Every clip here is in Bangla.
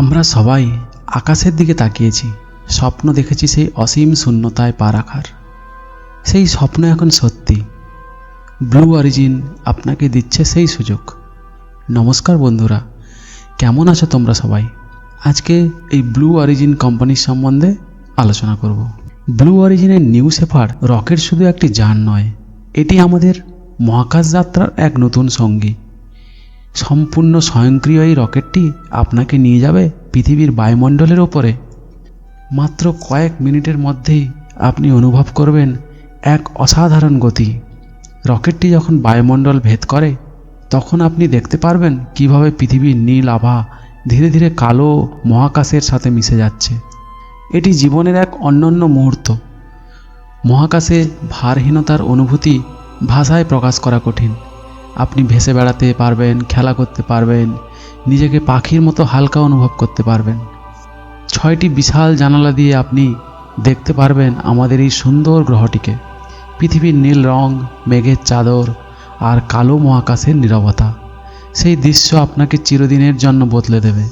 আমরা সবাই আকাশের দিকে তাকিয়েছি। স্বপ্ন দেখেছি সেই অসীম শূন্যতায় পা রাখার। সেই স্বপ্ন এখন সত্যি। ব্লু অরিজিন আপনাকে দিচ্ছে সেই সুযোগ। নমস্কার বন্ধুরা, কেমন আছো তোমরা সবাই? আজকে এই ব্লু অরিজিন কোম্পানির সম্বন্ধে আলোচনা করব। ব্লু অরিজিনের নিউ সেফার রকেট শুধু একটি যান নয়, এটি আমাদের মহাকাশ যাত্রার এক নতুন সঙ্গী। সম্পূর্ণ স্বয়ংক্রিয় এই রকেটটি আপনাকে নিয়ে যাবে পৃথিবীর বায়ুমণ্ডলের ওপরে। মাত্র কয়েক মিনিটের মধ্যেই আপনি অনুভব করবেন এক অসাধারণ গতি। রকেটটি যখন বায়ুমণ্ডল ভেদ করে, তখন আপনি দেখতে পারবেন কীভাবে পৃথিবীর নীল আভা ধীরে ধীরে কালো মহাকাশের সাথে মিশে যাচ্ছে। এটি জীবনের এক অনন্য মুহূর্ত। মহাকাশে ভারহীনতার অনুভূতি ভাষায় প্রকাশ করা কঠিন। আপনি ভেসে বেড়াতে পারবেন, খেলা করতে পারবেন, নিজেকে পাখির মতো হালকা অনুভব করতে পারবেন। ছয়টি বিশাল জানালা দিয়ে আপনি দেখতে পারবেন আমাদের এই সুন্দর গ্রহটিকে। পৃথিবীর নীল রং, মেঘের চাদর আর কালো মহাকাশের নীরবতা। সেই দৃশ্য আপনাকে চিরদিনের জন্য বদলে দেবে।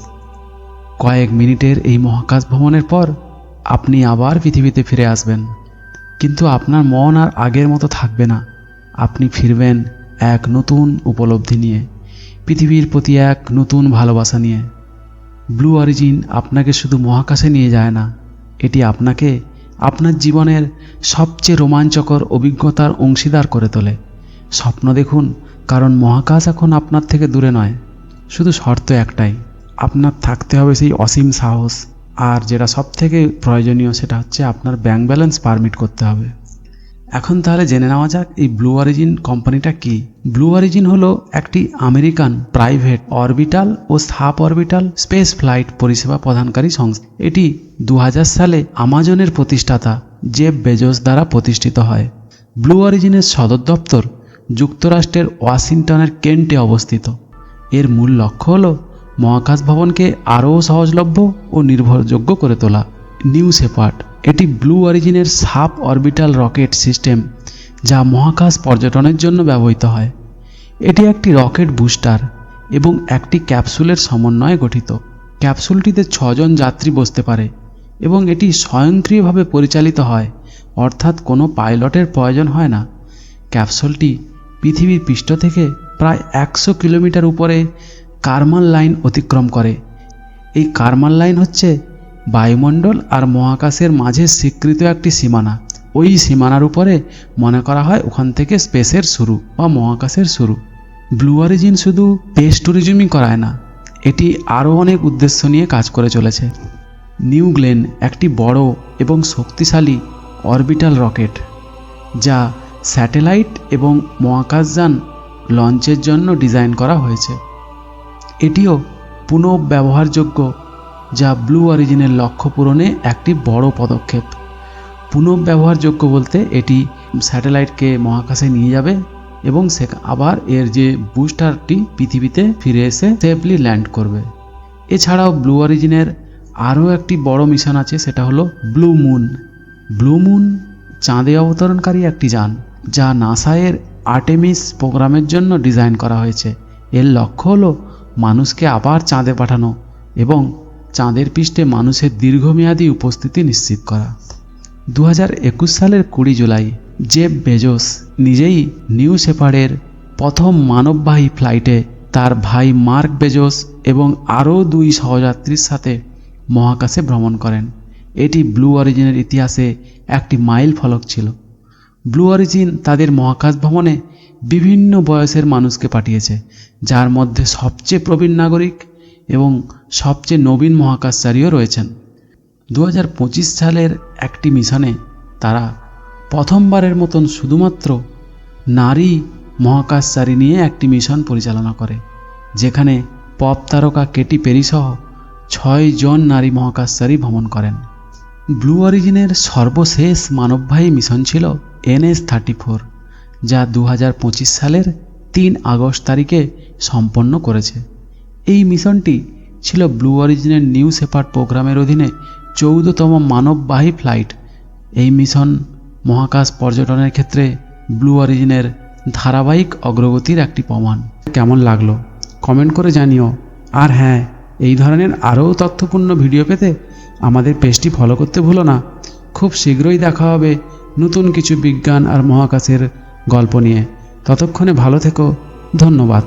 কয়েক মিনিটের এই মহাকাশ ভ্রমণের পর আপনি আবার পৃথিবীতে ফিরে আসবেন। কিন্তু আপনার মন আর আগের মতো থাকবে না। আপনি ফিরবেন এক নতুন উপলব্ধি নিয়ে, পৃথিবীর প্রতি এক নতুন ভালোবাসা নিয়ে। ব্লু অরিজিন আপনাকে শুধু মহাকাশে নিয়ে যায় না, এটি আপনাকে আপনার জীবনের সবচেয়ে রোমাঞ্চকর অভিজ্ঞতার অংশীদার করে তোলে। স্বপ্ন দেখুন, কারণ মহাকাশ এখন আপনার থেকে দূরে নয়, শুধু শর্ত একটাই, আপনার থাকতে হবে সেই অসীম সাহস। আর যেটা সব থেকে প্রয়োজনীয় সেটা হচ্ছে আপনার ব্যাংক ব্যালেন্স পারমিট করতে হবে। এখন তাহলে জেনে নেওয়া যাক, এই ব্লু অরিজিন কোম্পানিটা কি? ব্লু অরিজিন হলো একটি আমেরিকান প্রাইভেট অরবিটাল ও সাব অরবিটাল স্পেস ফ্লাইট পরিষেবা প্রদানকারী সংস্থা। এটি দু হাজার সালে আমাজনের প্রতিষ্ঠাতা জেব বেজোস দ্বারা প্রতিষ্ঠিত হয়। ব্লু অরিজিনের সদর দপ্তর যুক্তরাষ্ট্রের ওয়াশিংটনের কেন্টে অবস্থিত। এর মূল লক্ষ্য হল মহাকাশ ভবনকে আরও সহজলভ্য ও নির্ভরযোগ্য করে তোলা। নিউ সেপার্ট এটি ব্লু অরিজিনের সাব অরবিটাল রকেট সিস্টেম, যা মহাকাশ পর্যটনের জন্য ব্যবহৃত হয়। এটি একটি রকেট বুস্টার এবং একটি ক্যাপসুলের সমন্বয়ে গঠিত। ক্যাপসুলটিতে ছজন যাত্রী বসতে পারে এবং এটি স্বয়ংক্রিয়ভাবে পরিচালিত হয়, অর্থাৎ কোনো পাইলটের প্রয়োজন হয় না। ক্যাপসুলটি পৃথিবীর পৃষ্ঠ থেকে প্রায় একশো কিলোমিটার উপরে কারমাল লাইন অতিক্রম করে। এই কারমাল লাইন হচ্ছে বায়ুমণ্ডল আর মহাকাশের মাঝে স্বীকৃত একটি সীমানা। ওই সীমানার উপরে মনে করা হয় ওখান থেকে স্পেসের শুরু বা মহাকাশের শুরু। ব্লু অরিজিন শুধু স্পেস ট্যুরিজমই করায় না, এটি আরও অনেক উদ্দেশ্য নিয়ে কাজ করে চলেছে। নিউ গ্লেন একটি বড় এবং শক্তিশালী অরবিটাল রকেট, যা স্যাটেলাইট এবং মহাকাশযান লঞ্চের জন্য ডিজাইন করা হয়েছে। এটিও পুনঃব্যবহারযোগ্য যা ব্লু অরিজিনের লক্ষ্য পূরণে একটি বড় পদক্ষেপ। পুনঃব্যবহারযোগ্য বলতে এটি স্যাটেলাইটকে মহাকাশে নিয়ে যাবে এবং সে আবার এর যে বুস্টারটি পৃথিবীতে ফিরে এসে সেফলি ল্যান্ড করবে। এছাড়াও ব্লু অরিজিনের আরও একটি বড় মিশন আছে, সেটা হলো ব্লু মুন ব্লু মুন চাঁদে অবতরণকারী একটি যান, যা নাসায়ের আর্টেমিস প্রোগ্রামের জন্য ডিজাইন করা হয়েছে। এর লক্ষ্য হলো মানুষকে আবার চাঁদে পাঠানো এবং চাঁদের পৃষ্ঠে মানুষের দীর্ঘমেয়াদী উপস্থিতি নিশ্চিত করা। দু হাজার একুশ সালের কুড়ি জুলাই জেব বেজোস নিজেই নিউ শেপার্ডের প্রথম মানববাহী ফ্লাইটে তার ভাই মার্ক বেজোস এবং আরও দুই সহযাত্রীর সাথে মহাকাশে ভ্রমণ করেন। এটি ব্লু অরিজিনের ইতিহাসে একটি মাইল ফলক ছিল। ব্লু অরিজিন তাদের মহাকাশ ভ্রমণে বিভিন্ন বয়সের মানুষকে পাঠিয়েছে, যার মধ্যে সবচেয়ে প্রবীণ নাগরিক এবং সবচেয়ে নবীন মহাকাশচারীও রয়েছেন। দু হাজার পঁচিশ সালের একটি মিশনে তারা প্রথমবারের মতন শুধুমাত্র নারী মহাকাশচারী নিয়ে একটি মিশন পরিচালনা করে, যেখানে পপ তারকা কেটি পেরিসহ ছয় জন নারী মহাকাশচারী ভ্রমণ করেন। ব্লু অরিজিনের সর্বশেষ মানববাহী মিশন ছিল এনএস থার্টি ফোর, যা দু হাজার পঁচিশ সালের তিন আগস্ট তারিখে সম্পন্ন করেছে। এই মিশনটি ছিল ব্লু অরিজিনের নিউ সেপার্ট প্রোগ্রামের অধীনে চৌদ্দতম মানববাহী ফ্লাইট। এই মিশন মহাকাশ পর্যটনের ক্ষেত্রে ব্লু অরিজিনের ধারাবাহিক অগ্রগতির একটি প্রমাণ। কেমন লাগল? কমেন্ট করে জানিও। আর হ্যাঁ এই ধরনের আরও তথ্যপূর্ণ ভিডিও পেতে আমাদের পেজটি ফলো করতে ভুলো না। খুব শীঘ্রই দেখা হবে নতুন কিছু বিজ্ঞান আর মহাকাশের গল্প নিয়ে। ততক্ষণে ভালো থেকো। ধন্যবাদ।